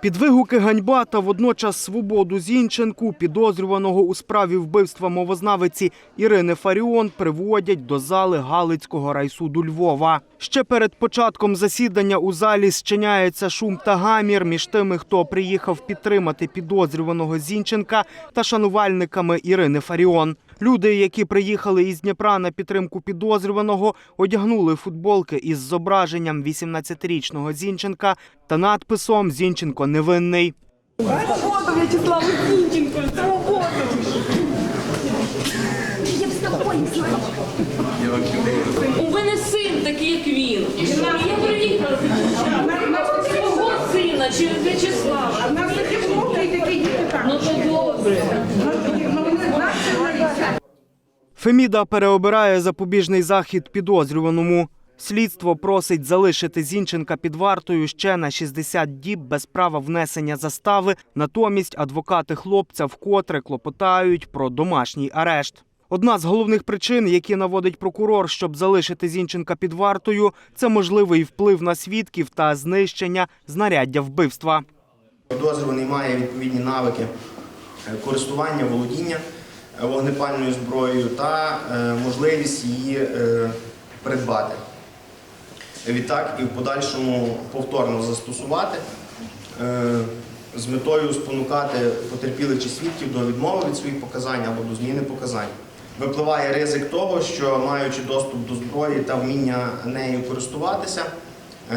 Під вигуки ганьба та водночас свободу Зінченку, підозрюваного у справі вбивства мовознавиці Ірини Фаріон, приводять до зали Галицького райсуду Львова. Ще перед початком засідання у залі зчиняється шум та гамір між тими, хто приїхав підтримати підозрюваного Зінченка та шанувальниками Ірини Фаріон. Люди, які приїхали із Дніпра на підтримку підозрюваного, одягнули футболки із зображенням 18-річного Зінченка та надписом Зінченко невинний. Свободу В'ячеславу Зінченко, свободу! Я б з тобою. У мене син такий, як він. Я приїхала свого сина чи В'ячеслава. У нас такі хлопці і такі діти так. Ну то добре. Феміда переобирає запобіжний захід підозрюваному. Слідство просить залишити Зінченка під вартою ще на 60 діб без права внесення застави. Натомість адвокати хлопця вкотре клопотають про домашній арешт. Одна з головних причин, які наводить прокурор, щоб залишити Зінченка під вартою, це можливий вплив на свідків та знищення знаряддя вбивства. Підозрюваний має відповідні навики користування, володіння вогнепальною зброєю та е, можливість її е, придбати. Відтак і в подальшому повторно застосувати е, з метою спонукати потерпілих чи свідків до відмови від своїх показань або до зміни показань. Випливає ризик того, що маючи доступ до зброї та вміння нею користуватися,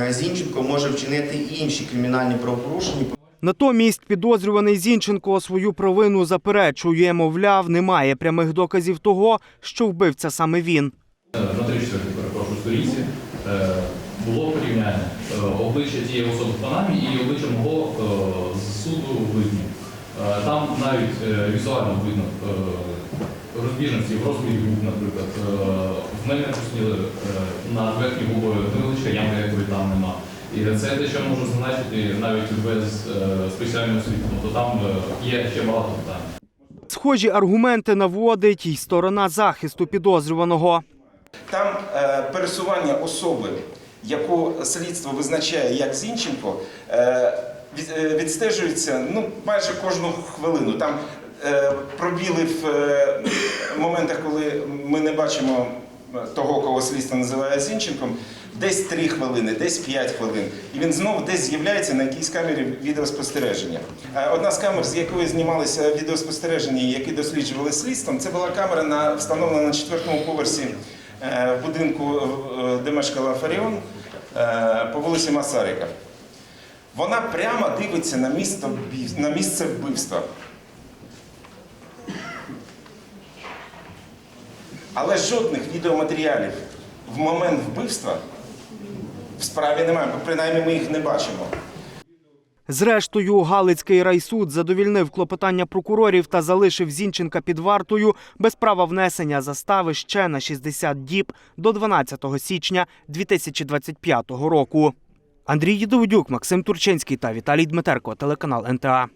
Зінченко може вчинити і інші кримінальні правопорушення. Натомість підозрюваний Зінченко свою провину заперечує, мовляв, немає прямих доказів того, що вбивця саме він. на 34 перепрошую сторінці е, було порівняння е, обличчя тієї особи в Панамі і обличчя мого е, з суду в Литві. Е, Там навіть е, візуально видно е, розбіжності в розмірі губ, наприклад. Е, В мене присутні над верхньою губою невеличка ямка, якої там нема. І це те, що можу зазначити навіть без е, спеціального освіти. Тобто там е, є ще багато питань. Схожі аргументи наводить й сторона захисту підозрюваного. Там е, пересування особи, яку слідство визначає як Зінченко, відстежується ну, майже кожну хвилину. Там е, пробіли в е, моментах, коли ми не бачимо того, кого слідство називає Зінченком, десь 3 хвилини, десь 5 хвилин. І він знову десь з'являється на якійсь камері відеоспостереження. Е, Одна з камер, з якої знімалися відеоспостереження, які досліджували слідством, це була камера на встановлена на четвертому поверсі е, будинку, е, де мешкала Фаріон по вулиці Масарика. Вона прямо дивиться на місце вбивства. Але жодних відеоматеріалів в момент вбивства в справі немає, принаймні ми їх не бачимо. Зрештою, Галицький райсуд задовільнив клопотання прокурорів та залишив Зінченка під вартою без права внесення застави ще на 60 діб до 12 січня 2025 року. Андрій Єдовдюк, Максим Турчинський та Віталій Дмитерко, телеканал НТА.